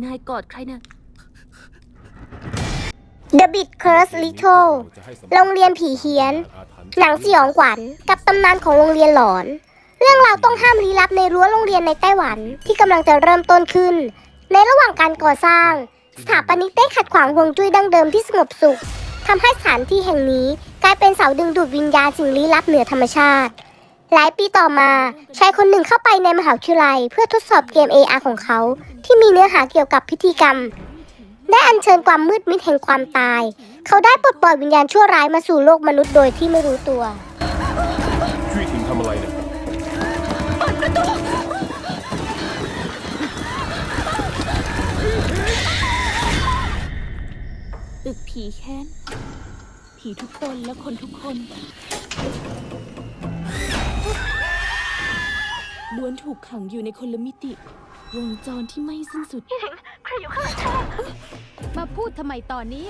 นายกอดใครนะ The Bit Curse Little โรงเรียนผีเฮี้ยน หนังสยองขวัญกับตำนานของโรงเรียนหลอน เรื่องราวต้องห้ามลี้ลับในรั้วโรงเรียนในไต้หวันที่กำลังจะเริ่มต้นขึ้น ในระหว่างการก่อสร้าง สถาปนิกได้ขัดขวางฮวงจุ้ยดั้งเดิมที่สงบสุขทำให้สถานที่แห่งนี้กลายเป็นเสาดึงดูดวิญญาณสิ่งลี้ลับเหนือธรรมชาติ หลายปีต่อมาชายคนหนึ่งเข้าไปในมหาวิทยาลัย เพื่อทดสอบเกม AR ของเขา ที่มีเนื้อหาเกี่ยวกับพิธีกรรม ได้อัญเชิญความมืดมิดแห่งความตาย เขาได้ปลดปล่อยวิญญาณชั่วร้ายมาสู่โลกมนุษย์โดยที่ไม่รู้ตัวช่วยถึงทำอะไรเนี่ยตึกผีแค้นผีทุกตนและคนทุกคน ล้วนถูกขังอยู่ในคนละมิติ วงจรที่ไม่สิ้นสุดมาพูดทำไมตอนนี้